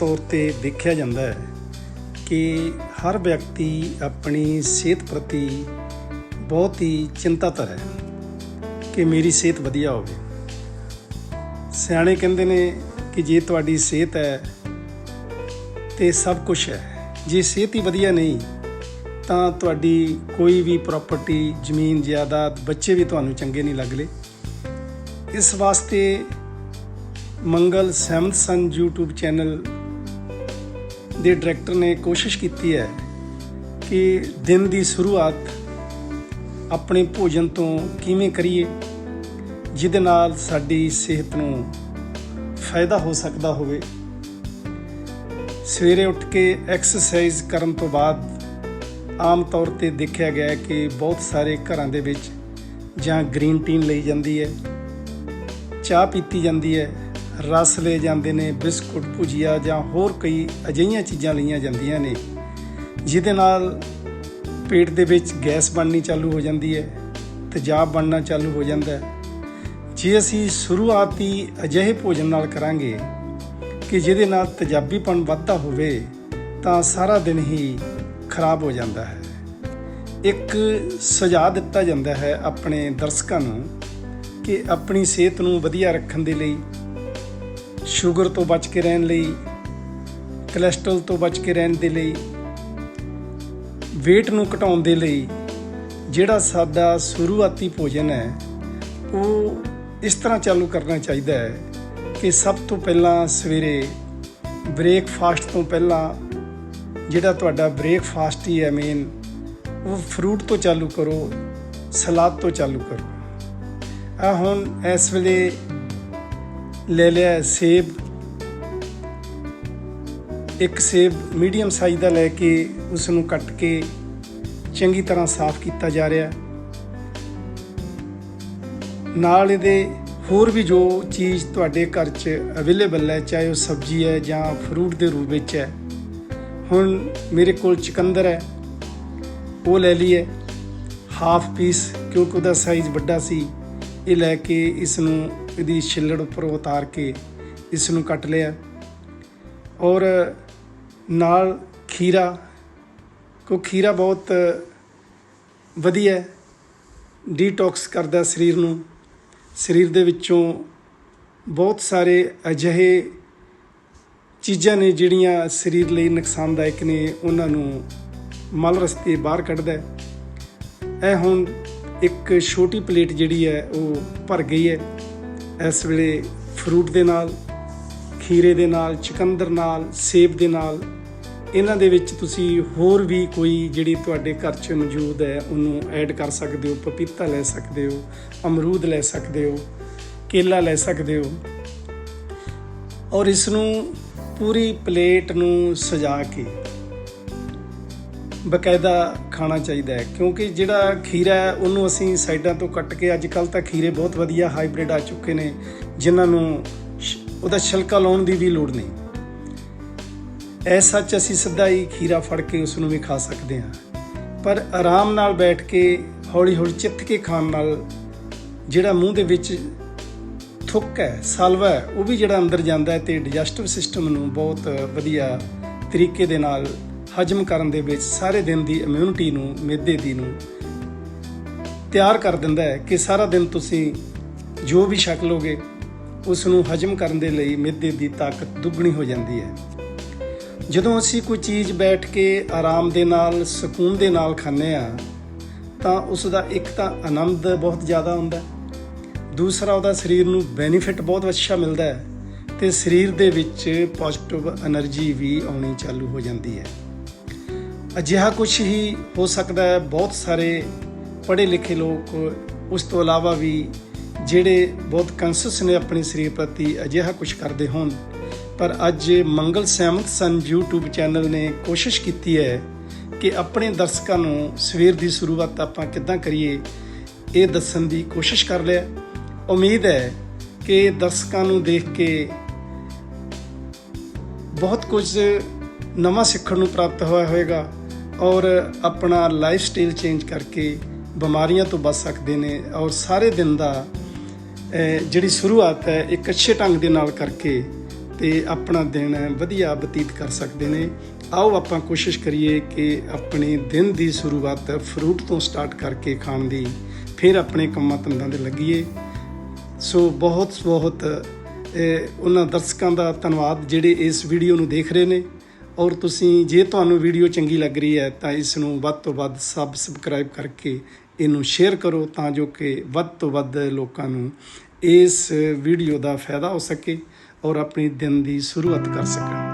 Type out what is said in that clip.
ਤੌਰ ਤੇ ਦੇਖਿਆ ਜਾਂਦਾ ਹੈ ਕਿ ਹਰ ਵਿਅਕਤੀ ਆਪਣੀ ਸਿਹਤ ਪ੍ਰਤੀ ਬਹੁਤ ਹੀ ਚਿੰਤਾਤਰ ਹੈ ਕਿ ਮੇਰੀ ਸਿਹਤ ਵਧੀਆ ਹੋਵੇ। ਸਿਆਣੇ ਕਹਿੰਦੇ ਨੇ ਕਿ ਜੇ ਤੁਹਾਡੀ ਸਿਹਤ ਹੈ ਤੇ ਸਭ ਕੁਝ ਹੈ। ਜੇ ਸਿਹਤ ਹੀ ਵਧੀਆ ਨਹੀਂ, ਤਾਂ ਤੁਹਾਡੀ ਕੋਈ ਵੀ ਪ੍ਰਾਪਰਟੀ ਜ਼ਮੀਨ, ਜਾਇਦਾਦ ਬੱਚੇ ਵੀ ਤੁਹਾਨੂੰ ਚੰਗੇ ਨਹੀਂ ਲੱਗਲੇ ਇਸ ਵਾਸਤੇ ਮੰਗਲ ਸੈਮਸਨ ਸਨ YouTube ਚੈਨਲ ਦੇ ਡਾਇਰੈਕਟਰ ਨੇ ਕੋਸ਼ਿਸ਼ ਕੀਤੀ ਹੈ ਕਿ ਦਿਨ ਦੀ ਸ਼ੁਰੂਆਤ ਆਪਣੇ ਭੋਜਨ ਤੋਂ ਕਿਵੇਂ ਕਰੀਏ, ਜਿਹਦੇ ਨਾਲ ਸਾਡੀ ਸਿਹਤ ਨੂੰ ਫਾਇਦਾ ਹੋ ਸਕਦਾ ਹੋਵੇ। ਸਵੇਰੇ ਉੱਠ ਕੇ ਐਕਸਰਸਾਈਜ਼ ਕਰਨ ਤੋਂ ਬਾਅਦ ਆਮ ਤੌਰ ਤੇ ਦੇਖਿਆ ਗਿਆ ਹੈ ਕਿ ਬਹੁਤ ਸਾਰੇ ਘਰਾਂ ਦੇ ਵਿੱਚ ਜਾਂ ਗ੍ਰੀਨ ਟੀਨ ਲਈ ਜਾਂਦੀ ਹੈ, ਚਾਹ ਪੀਤੀ ਜਾਂਦੀ ਹੈ ਰਸ ਲਏ ਜਾਂਦੇ ਨੇ, ਬਿਸਕੁਟ, ਭੁਜੀਆ ਜਾਂ ਹੋਰ ਕਈ ਅਜਿਹੀਆਂ ਚੀਜ਼ਾਂ ਲਈਆਂ ਜਾਂਦੀਆਂ ਨੇ, ਜਿਹਦੇ ਨਾਲ ਪੇਟ ਦੇ ਵਿੱਚ ਗੈਸ ਬਣਨੀ ਚਾਲੂ ਹੋ ਜਾਂਦੀ ਹੈ, ਤੇਜ਼ਾਬ ਬਣਨਾ ਚਾਲੂ ਹੋ ਜਾਂਦਾ ਹੈ। ਜੇ ਅਸੀਂ ਸ਼ੁਰੂਆਤੀ ਅਜਿਹੇ ਭੋਜਨ ਨਾਲ ਕਰਾਂਗੇ ਕਿ ਜਿਹਦੇ ਨਾਲ ਤੇਜ਼ਾਬੀਪਣ ਵੱਧਦਾ ਹੋਵੇ, ਤਾਂ ਸਾਰਾ ਦਿਨ ਹੀ ਖਰਾਬ ਹੋ ਜਾਂਦਾ ਹੈ। ਇੱਕ ਸੁਝਾਅ ਦਿੱਤਾ ਜਾਂਦਾ ਹੈ ਆਪਣੇ ਦਰਸ਼ਕਾਂ ਨੂੰ ਕਿ ਆਪਣੀ ਸਿਹਤ ਨੂੰ ਵਧੀਆ ਰੱਖਣ ਦੇ ਲਈ ਸ਼ੂਗਰ ਤੋਂ ਬਚ ਕੇ ਰਹਿਣ ਲਈ ਕੋਲੇਸਟ੍ਰੋਲ ਤੋਂ ਬਚ ਕੇ ਰਹਿਣ ਦੇ ਲਈ, weight ਨੂੰ ਘਟਾਉਣ ਦੇ ਲਈ ਜਿਹੜਾ ਸਾਡਾ ਸ਼ੁਰੂਆਤੀ ਭੋਜਨ ਹੈ, ਉਹ ਇਸ ਤਰ੍ਹਾਂ ਚਾਲੂ ਕਰਨਾ ਚਾਹੀਦਾ ਹੈ ਕਿ ਸਭ ਤੋਂ ਪਹਿਲਾਂ ਸਵੇਰੇ ਬ੍ਰੇਕਫਾਸਟ ਤੋਂ ਪਹਿਲਾਂ ਜਿਹੜਾ ਤੁਹਾਡਾ ਬ੍ਰੇਕਫਾਸਟ ਹੀ ਹੈ ਮੇਨ ਉਹ ਫਰੂਟ ਤੋਂ ਚਾਲੂ ਕਰੋ ਸਲਾਦ ਤੋਂ ਚਾਲੂ ਕਰੋ। ਆ ਹੁਣ ਇਸ ਵੇਲੇ ਲੈ ਲਿਆ ਸੇਬ। ਇੱਕ ਸੇਬ ਮੀਡੀਅਮ ਸਾਈਜ਼ ਦਾ ਲੈ ਕੇ ਉਸ ਨੂੰ ਕੱਟ ਕੇ ਚੰਗੀ ਤਰ੍ਹਾਂ ਸਾਫ਼ ਕੀਤਾ ਜਾ ਰਿਹਾ ਨਾਲ ਇਹਦੇ ਹੋਰ ਵੀ ਜੋ ਚੀਜ਼ ਤੁਹਾਡੇ ਘਰ 'ਚ ਅਵੇਲੇਬਲ ਹੈ, ਚਾਹੇ ਉਹ ਸਬਜ਼ੀ ਹੈ ਜਾਂ ਫਰੂਟ ਦੇ ਰੂਪ ਵਿੱਚ ਹੈ, ਹੁਣ ਮੇਰੇ ਕੋਲ ਚੁਕੰਦਰ ਹੈ। ਉਹ ਲੈ ਲਈ ਹੈ ਹਾਫ ਪੀਸ ਕਿਉਂਕਿ ਉਹਦਾ ਸਾਈਜ਼ ਵੱਡਾ ਸੀ। ਇਹ ਲੈ ਕੇ ਇਸ ਨੂੰ ਇਹਦੀ ਛਿੱਲੜ ਉੱਪਰੋਂ ਉਤਾਰ ਕੇ ਇਸ ਨੂੰ ਕੱਟ ਲਿਆ ਔਰ ਨਾਲ ਖੀਰਾ ਕੋ ਖੀਰਾ ਬਹੁਤ ਵਧੀਆ ਹੈ ਡੀਟੌਕਸ ਕਰਦਾ ਸਰੀਰ ਨੂੰ। ਸਰੀਰ ਦੇ ਵਿੱਚੋਂ ਬਹੁਤ ਸਾਰੇ ਅਜਿਹੇ ਚੀਜ਼ਾਂ ਨੇ ਜਿਹੜੀਆਂ ਸਰੀਰ ਲਈ ਨੁਕਸਾਨਦਾਇਕ ਨੇ, ਉਹਨਾਂ ਨੂੰ ਮਲ ਰਸਤੇ ਬਾਹਰ ਕੱਢਦਾ ਹੈ। ਇਹ ਹੁਣ ਇੱਕ ਛੋਟੀ ਪਲੇਟ ਜਿਹੜੀ ਹੈ, ਉਹ ਭਰ ਗਈ ਹੈ। ਇਸ ਵੇਲੇ ਫਰੂਟ ਦੇ ਨਾਲ, ਖੀਰੇ ਦੇ ਨਾਲ, ਚੁਕੰਦਰ ਨਾਲ, ਸੇਬ ਦੇ ਨਾਲ, ਇਹਨਾਂ ਦੇ ਵਿੱਚ ਤੁਸੀਂ ਹੋਰ ਵੀ ਕੋਈ ਜਿਹੜੀ ਤੁਹਾਡੇ ਘਰ 'ਚ ਮੌਜੂਦ ਹੈ, ਉਹਨੂੰ ਐਡ ਕਰ ਸਕਦੇ ਹੋ, ਪਪੀਤਾ ਲੈ ਸਕਦੇ ਹੋ, ਅਮਰੂਦ ਲੈ ਸਕਦੇ ਹੋ, ਕੇਲਾ ਲੈ ਸਕਦੇ ਹੋ। ਔਰ ਇਸ ਨੂੰ ਪੂਰੀ ਪਲੇਟ ਨੂੰ ਸਜਾ ਕੇ ਬਕਾਇਦਾ ਖਾਣਾ ਚਾਹੀਦਾ ਹੈ, ਕਿਉਂਕਿ ਜਿਹੜਾ ਖੀਰਾ ਹੈ, ਉਹਨੂੰ ਅਸੀਂ ਸਾਈਡਾਂ ਤੋਂ ਕੱਟ ਕੇ ਅੱਜ ਕੱਲ ਤਾਂ ਖੀਰੇ ਬਹੁਤ ਵਧੀਆ ਹਾਈਬ੍ਰਿਡ ਆ ਚੁੱਕੇ ਨੇ, ਜਿਨ੍ਹਾਂ ਨੂੰ ਸ਼- ਉਹਦਾ ਛਿਲਕਾ ਲਾਉਣ ਦੀ ਵੀ ਲੋੜ ਨਹੀਂ। ਐਸ ਸੱਚ ਅਸੀਂ ਸਿੱਧਾ ਹੀ ਖੀਰਾ ਫੜ ਕੇ ਉਸ ਨੂੰ ਵੀ ਖਾ ਸਕਦੇ ਹਾਂ। ਪਰ ਆਰਾਮ ਨਾਲ ਬੈਠ ਕੇ ਹੌਲੀ ਹੌਲੀ ਚਿੱਥ ਕੇ ਖਾਣ ਨਾਲ ਜਿਹੜਾ ਮੂੰਹ ਦੇ ਵਿੱਚ ਥੁੱਕ ਹੈ, ਸਲਵਾ ਹੈ, ਉਹ ਵੀ ਜਿਹੜਾ ਅੰਦਰ ਜਾਂਦਾ ਹੈ ਤੇ ਡਾਈਜੈਸਟਿਵ ਸਿਸਟਮ ਨੂੰ ਬਹੁਤ ਵਧੀਆ ਤਰੀਕੇ ਦੇ ਨਾਲ ਹਜਮ ਕਰਨ ਦੇ ਵਿੱਚ ਸਾਰੇ ਦਿਨ ਦੀ ਇਮਿਊਨਿਟੀ ਨੂੰ ਮਿਹਦੇ ਦੀ ਨੂੰ ਤਿਆਰ ਕਰ ਦਿੰਦਾ ਹੈ ਕਿ ਸਾਰਾ ਦਿਨ ਤੁਸੀਂ ਜੋ ਵੀ ਸ਼ੱਕ ਲੋਗੇ ਉਸ ਨੂੰ ਹਜਮ ਕਰਨ ਦੇ ਲਈ ਮਿਹਦੇ ਦੀ ਤਾਕਤ ਦੁੱਗਣੀ ਹੋ ਜਾਂਦੀ ਹੈ। ਜਦੋਂ ਅਸੀਂ ਕੋਈ ਚੀਜ਼ ਬੈਠ ਕੇ ਆਰਾਮ ਦੇ ਨਾਲ, ਸਕੂਨ ਦੇ ਨਾਲ ਖਾਂਦੇ ਆ ਤਾਂ ਉਸ ਦਾ ਇੱਕ ਤਾਂ ਆਨੰਦ ਬਹੁਤ ਜ਼ਿਆਦਾ ਹੁੰਦਾ ਦੂਸਰਾ, ਉਹਦਾ ਸਰੀਰ ਨੂੰ ਬੈਨੀਫਿਟ ਬਹੁਤ ਅੱਛਾ ਮਿਲਦਾ ਹੈ ਤੇ ਸਰੀਰ ਦੇ ਵਿੱਚ ਪੋਜ਼ਿਟਿਵ એનર્ਜੀ ਵੀ ਆਉਣੀ ਚਾਲੂ ਹੋ ਜਾਂਦੀ ਹੈ। ਅਜਿਹਾ ਕੁਝ ਹੀ ਹੋ ਸਕਦਾ ਹੈ। ਬਹੁਤ ਸਾਰੇ ਪੜ੍ਹੇ ਲਿਖੇ ਲੋਕ ਉਸ ਤੋਂ ਇਲਾਵਾ ਵੀ ਜਿਹੜੇ ਬਹੁਤ ਕਨਸ਼ੀਅਸ ਨੇ ਆਪਣੇ ਸਰੀਰ ਪ੍ਰਤੀ ਅਜਿਹਾ ਕੁਝ ਕਰਦੇ ਹੋਣ। ਪਰ ਅੱਜ ਮੰਗਲ ਸਹਿਮਤ ਸਨ YouTube ਚੈਨਲ ਨੇ ਕੋਸ਼ਿਸ਼ ਕੀਤੀ ਹੈ ਕਿ ਆਪਣੇ ਦਰਸ਼ਕਾਂ ਨੂੰ ਸਵੇਰ ਦੀ ਸ਼ੁਰੂਆਤ ਆਪਾਂ ਕਿੱਦਾਂ ਕਰੀਏ, ਇਹ ਦੱਸਣ ਦੀ ਕੋਸ਼ਿਸ਼ ਕਰ ਲਿਆ। ਉਮੀਦ ਹੈ ਕਿ ਦਰਸ਼ਕਾਂ ਨੂੰ ਦੇਖ ਕੇ ਬਹੁਤ ਕੁਝ ਨਵਾਂ ਸਿੱਖਣ ਨੂੰ ਪ੍ਰਾਪਤ ਹੋਇਆ ਹੋਵੇਗਾ। ਔਰ ਆਪਣਾ ਲਾਈਫ ਸਟਾਈਲ ਚੇਂਜ ਕਰਕੇ ਬਿਮਾਰੀਆਂ ਤੋਂ ਬਚ ਸਕਦੇ ਨੇ ਔਰ ਸਾਰੇ ਦਿਨ ਦਾ ਜਿਹੜੀ ਸ਼ੁਰੂਆਤ ਹੈ, ਇੱਕ ਅੱਛੇ ਢੰਗ ਦੇ ਨਾਲ ਕਰਕੇ ਤੇ ਆਪਣਾ ਦਿਨ ਵਧੀਆ ਬਤੀਤ ਕਰ ਸਕਦੇ ਨੇ। ਆਓ ਆਪਾਂ ਕੋਸ਼ਿਸ਼ ਕਰੀਏ ਕਿ ਆਪਣੇ ਦਿਨ ਦੀ ਸ਼ੁਰੂਆਤ ਫਰੂਟ ਤੋਂ ਸਟਾਰਟ ਕਰਕੇ ਖਾਣ ਦੀ, ਫਿਰ ਆਪਣੇ ਕੰਮਾਂ ਧੰਦਾਂ ਦੇ ਲੱਗੀਏ। ਸੋ ਬਹੁਤ ਬਹੁਤ ਉਹਨਾਂ ਦਰਸ਼ਕਾਂ ਦਾ ਧੰਨਵਾਦ ਜਿਹੜੇ ਇਸ ਵੀਡੀਓ ਨੂੰ ਦੇਖ ਰਹੇ ਨੇ। ਔਰ ਤੁਸੀਂ, ਜੇ ਤੁਹਾਨੂੰ ਵੀਡੀਓ ਚੰਗੀ ਲੱਗ ਰਹੀ ਹੈ, ਤਾਂ ਇਸ ਨੂੰ ਵੱਧ ਤੋਂ ਵੱਧ ਸਬਸਕ੍ਰਾਈਬ ਕਰਕੇ ਇਹਨੂੰ ਸ਼ੇਅਰ ਕਰੋ ਤਾਂ ਜੋ ਕਿ ਵੱਧ ਤੋਂ ਵੱਧ ਲੋਕਾਂ ਨੂੰ ਇਸ ਵੀਡੀਓ ਦਾ ਫਾਇਦਾ ਹੋ ਸਕੇ ਔਰ ਆਪਣੀ ਦਿਨ ਦੀ ਸ਼ੁਰੂਆਤ ਕਰ ਸਕਣ।